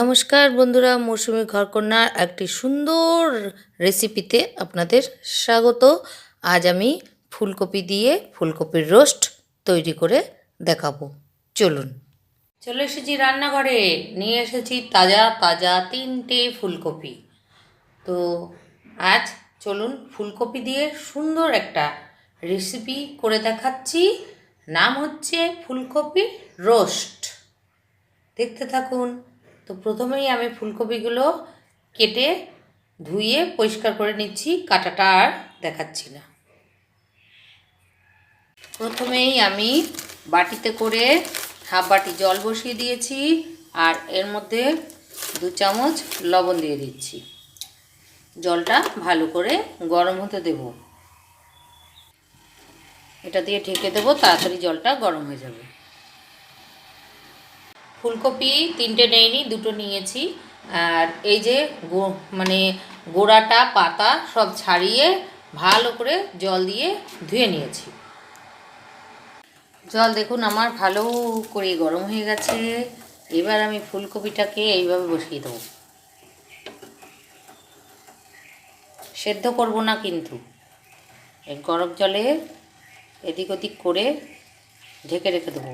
নমস্কার বন্ধুরা, মৌসুমী ঘরকন্যার একটি সুন্দর রেসিপিতে আপনাদের স্বাগত। আজ আমি ফুলকপি দিয়ে ফুলকপির রোস্ট তৈরি করে দেখাবো। চলুন। চলে এসেছি রান্নাঘরে, নিয়ে এসেছি তাজা তাজা তিনটে ফুলকপি। তো আজ চলুন ফুলকপি দিয়ে সুন্দর একটা রেসিপি করে দেখাচ্ছি। নাম হচ্ছে ফুলকপির রোস্ট দেখতে থাকুন। তো প্রথমেই আমি ফুলকপিগুলো কেটে ধুয়ে পরিষ্কার করে নিচ্ছি, কাটাটা আর দেখাচ্ছি না। প্রথমেই আমি বাটিতে করে হাফ বাটি জল বসিয়ে দিয়েছি আর এর মধ্যে দু চামচ লবণ দিয়ে দিচ্ছি। জলটা ভালো করে গরম হতে দেব। এটা দিয়ে ঢেকে দেবো, তাড়াতাড়ি জলটা গরম হয়ে যাবে। ফুলকপি তিনটে নেইনি, দুটো নিয়েছি। আর এই যে মানে গোড়াটা, পাতা সব ছাড়িয়ে ভালো করে জল দিয়ে ধুয়ে নিয়েছি। জল দেখুন আমার ভালো করে গরম হয়ে গেছে। এবার আমি ফুলকপিটাকে এইভাবে বসিয়ে দেবো। সেদ্ধ করব না কিন্তু। এই গরম জলে এদিক ওদিক করে ঢেকে রেখে দেবো।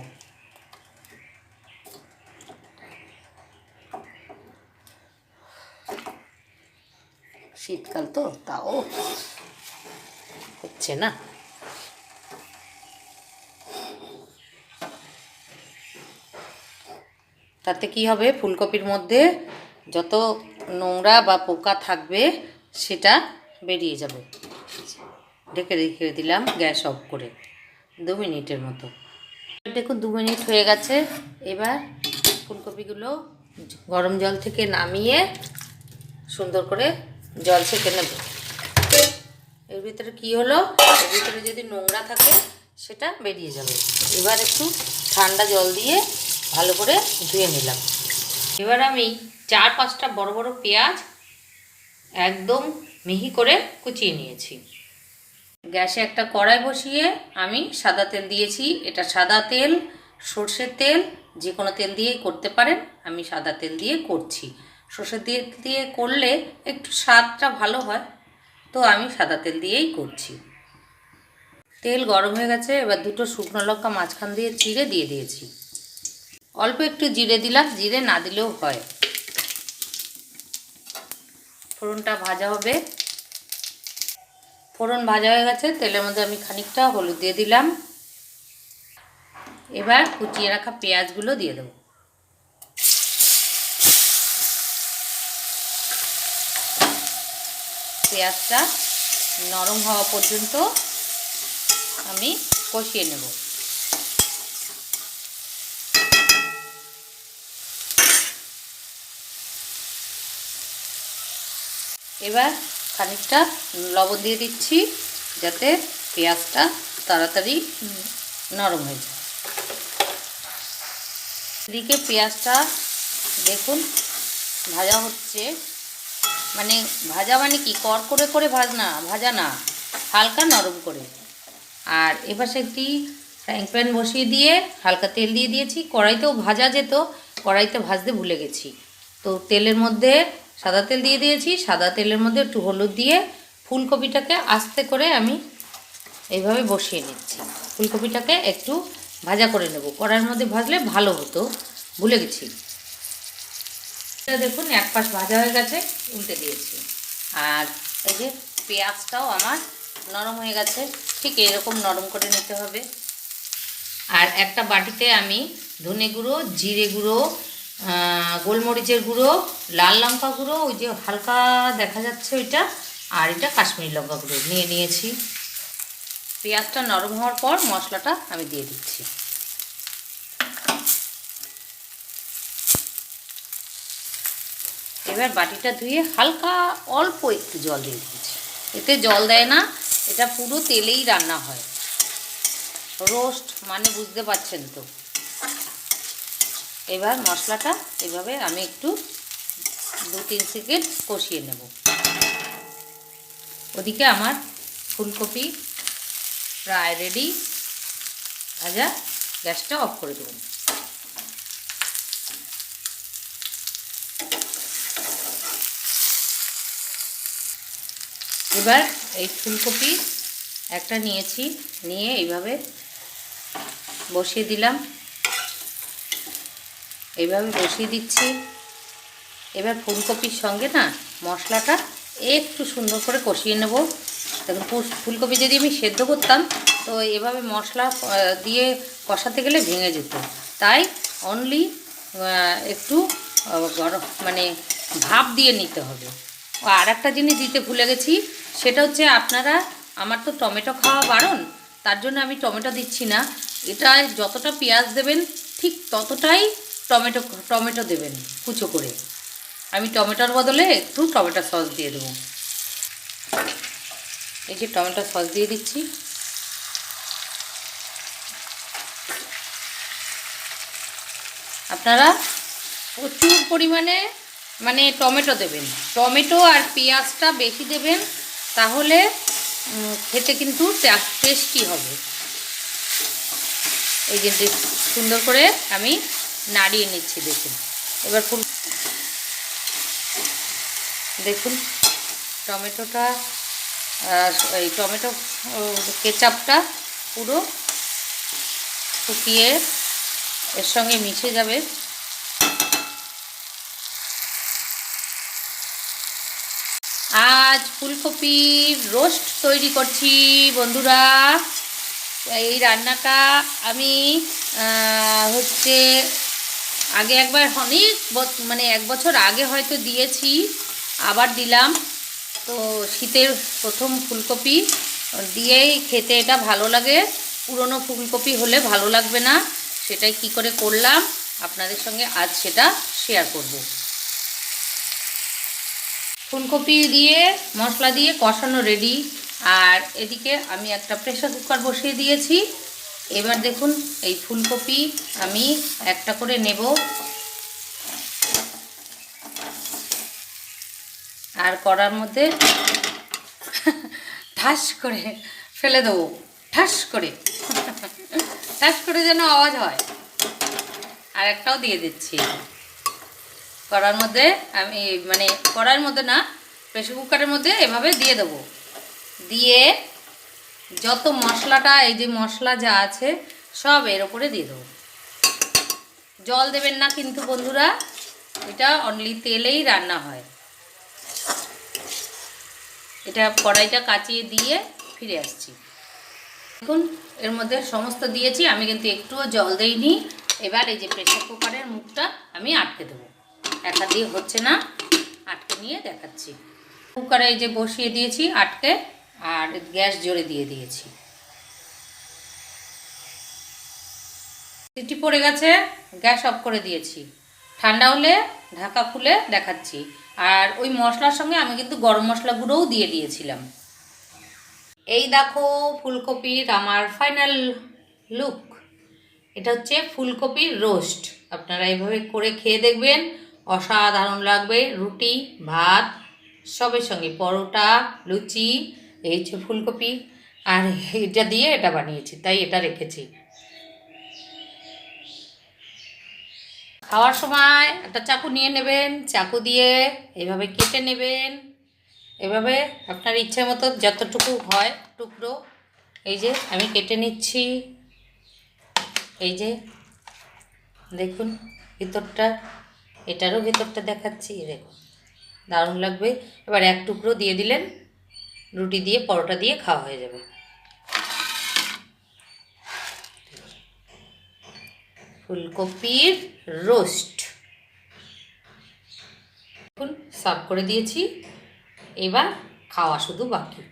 শীতকাল তো, তাও হচ্ছে না। তাতে কি হবে? ফুলকপির মধ্যে যত নোংরা বা পোকা থাকবে, সেটা বেরিয়ে যাবে। ঢেকে রেখে দিলাম গ্যাস অফ করে, দু মিনিটের মতো। দেখুন, দু মিনিট হয়ে গেছে। এবার ফুলকপিগুলো গরম জল থেকে নামিয়ে সুন্দর করে জল ছেঁকে নেব। এর ভিতরে কি হলো? এর ভিতরে যদি নোংরা থাকে, সেটা বেরিয়ে যাবে। এবার একটু ঠান্ডা জল দিয়ে ভালো করে ধুয়ে নিলাম। এবার আমি চার পাঁচটা বড় বড় পেঁয়াজ একদম মিহি করে কুচিয়ে নিয়েছি। গ্যাসে একটা কড়াই বসিয়ে আমি সাদা তেল দিয়েছি। এটা সাদা তেল, সর্ষের তেল, যে কোনো তেল দিয়েই করতে পারেন। আমি সাদা তেল দিয়ে করছি। সর্ষের তেল দিয়ে করলে একটু স্বাদটা ভালো হয়। তো আমি সাদা তেল দিয়েই করছি। তেল গরম হয়ে গেছে, এবার দুটো শুকনো লঙ্কা মাঝখান দিয়ে চিড়ে দিয়ে দিয়েছি। অল্প একটু জিরে দিলাম, জিরে না দিলেও হয়। ফোড়নটা ভাজা হবে। ফোড়ন ভাজা হয়ে গেছে, তেলের মধ্যে আমি খানিকটা হলুদ দিয়ে দিলাম। এবার কুচিয়ে রাখা পেঁয়াজগুলো দিয়ে দেবো। পেঁয়াজটা নরম হওয়া পর্যন্ত আমি কষিয়ে নেব। এবার খানিকটা লবণ দিয়ে দিচ্ছি যাতে পেঁয়াজটা তাড়াতাড়ি নরম হয়ে যায়। এদিকে পেঁয়াজটা দেখুন ভাজা হচ্ছে। মানে ভাজা মানে কি? কর করে করে ভাজ না, ভাজা না। হালকা নরম করে। আর এপাশে একটি ফ্রাইং প্যান বসিয়ে দিয়ে হালকা তেল দিয়ে দিয়েছি। কড়াইতেও ভাজা যেত, কড়াইতে ভাজতে ভুলে গেছি। তো তেলের মধ্যে সাদা তেল দিয়ে দিয়েছি। সাদা তেলের মধ্যে একটু হলুদ দিয়ে ফুলকপিটাকে আস্তে করে আমি এইভাবে বসিয়ে নিচ্ছি। ফুলকপিটাকে একটু ভাজা করে নেব। কড়াইয়ের মধ্যে ভাজলে ভালো হতো। ভুলে গেছি। দেখুন, এক পাশ ভাজা হয়ে গেছে, উল্টে দিয়েছি। আর এই যে পেঁয়াজটাও আমার নরম হয়ে গেছে, ঠিক এরকম নরম করে নিতে হবে। আর একটা বাটিতে আমি ধনে গুঁড়ো, জিরে গুঁড়ো গোলমরিচের গুঁড়ো, লাল লঙ্কা গুঁড়ো, ওই যে হালকা দেখা যাচ্ছে ওইটা, আর এটা কাশ্মীরি লঙ্কা গুঁড়ো নিয়ে নিয়েছি। পেঁয়াজটা নরম হওয়ার পর মশলাটা আমি দিয়ে দিচ্ছি। এবার বাটিটা ধুয়ে হালকা অল্প একটু জল দিয়ে দিচ্ছি। এতে জল দেয় না, এটা পুরো তেলেই রান্না হয়। রোস্ট মানে বুঝতে পারছেন তো। এবার মশলাটা এভাবে আমি একটু দু তিন সেকেন্ড কষিয়ে নেব। ওদিকে আমার ফুলকপি প্রায় রেডি ভাজা গ্যাসটা অফ করে দেবো। এবার এই ফুলকপি একটা নিয়েছি, নিয়ে এইভাবে বসিয়ে দিলাম। এইভাবে বসিয়ে দিচ্ছি। এবার ফুলকপির সঙ্গে না মশলাটা একটু সুন্দর করে কষিয়ে নেব। দেখুন ফুলকপি যদি আমি সেদ্ধ করতাম, তো এভাবে মশলা দিয়ে কষাতে গেলে ভেঙে যেত। তাই অনলি একটু গরম মানে ভাপ দিয়ে নিতে হবে। আর একটা জিনিস দিতে ভুলে গেছি, সেটা হচ্ছে আপনারা, আমার তো টমেটো খাওয়া বারণ, তার জন্য আমি টমেটো দিচ্ছি না। এটা যতটা পেঁয়াজ দেবেন, ঠিক ততটাই টমেটো টমেটো দেবেন কুচো করে। আমি টমেটোর বদলে একটু টমেটো সস দিয়ে দেবো। এই যে টমেটো সস দিয়ে দিচ্ছি। আপনারা প্রচুর পরিমাণে মানে টমেটো দেবেন। টমেটো আর পেঁয়াজটা বেশি দেবেন, তাহলে খেতে কিন্তু টেস্টি হবে। এই যে সুন্দর করে আমি নাড়িয়ে নিচ্ছি, দেখুন। এবার ফুল দেখুন, টমেটোটা আর এই টমেটো কেচাপটা পুরো শুকিয়ে এর সঙ্গে মিশে যাবে আজ ফুলকপির রোস্ট তৈরি করছি, বন্ধুরা। এই রান্নাটা আমি হচ্ছে আগে একবার অনেক মানে এক বছর আগে হয়তো দিয়েছি, আবার দিলাম। তো শীতের প্রথম ফুলকপি, দিয়েই খেতে এটা ভালো লাগে। পুরনো ফুলকপি হলে ভালো লাগবে না। সেটাই কি করে করলাম, আপনাদের সঙ্গে আজ সেটা শেয়ার করব। ফুলকপি দিয়ে, মশলা দিয়ে কষানো রেডি আর এদিকে আমি একটা প্রেসার কুকার বসিয়ে দিয়েছি। এবার দেখুন, এই ফুলকপি আমি একটা করে নেব। আর করার মধ্যে ঠাস করে ফেলে দেবো। ঠাস করে। ঠাস করে যেন আওয়াজ হয়। আর একটাও দিয়ে দিচ্ছি। কড়ার মধ্যে আমি মানে কড়ার মধ্যে না প্রেসার কুকারের মধ্যে এভাবে দিয়ে দেবো। দিয়ে যত মশলাটা, এই যে মশলা যা আছে, সব এর ওপরে দিয়ে দেবো। জল দেবেন না কিন্তু বন্ধুরা, এটা অনলি তেলেই রান্না হয়। এটা কড়াইটা কাচিয়ে দিয়ে ফিরে আসছি। দেখুন, এর মধ্যে সমস্ত দিয়েছি, আমি কিন্তু একটুও জল দেইনি। এবার এই যে প্রেসার কুকারের মুখটা আমি আটকে দেবো। একা দিয়ে হচ্ছে না। আটকে নিয়ে দেখাচ্ছি। কুকারে এই যে বসিয়ে দিয়েছি আটকে, আর গ্যাস জোরে দিয়ে দিয়েছি। সিটি পড়ে গেছে, গ্যাস অফ করে দিয়েছি। ঠান্ডা হলে ঢাকা খুলে দেখাচ্ছি। আর ওই মশলার সঙ্গে আমি কিন্তু গরম মশলা গুঁড়োও দিয়ে দিয়েছিলাম। এই দেখো ফুলকপির আমার ফাইনাল লুক। এটা হচ্ছে ফুলকপির রোস্ট। আপনারা এইভাবে করে খেয়ে দেখবেন। অসাধারণ লাগবে, রুটি, ভাত, সবের সঙ্গে পরোটা, লুচি, এই হচ্ছে ফুলকপি, আর এটা দিয়ে এটা বানিয়েছি, তাই এটা রেখেছি। খাওয়ার সময় একটা চাকু নিয়ে নেবেন, চাকু দিয়ে এভাবে কেটে নেবেন, এভাবে আপনার ইচ্ছে মতো যতটুকু হয় টুকরো, এই যে আমি কেটে নিচ্ছি, এই যে দেখুন ভিতরটা। এটারও ভেতরটা দেখাচ্ছি দেখুন দারুণ লাগবে। এবার এক টুকরো দিয়ে দিলেন, রুটি দিয়ে, পরোটা দিয়ে খাওয়া হয়ে যাবে। ফুলকপির রোস্ট। সার্ভ করে দিয়েছি। এবার খাওয়া শুধু বাকি।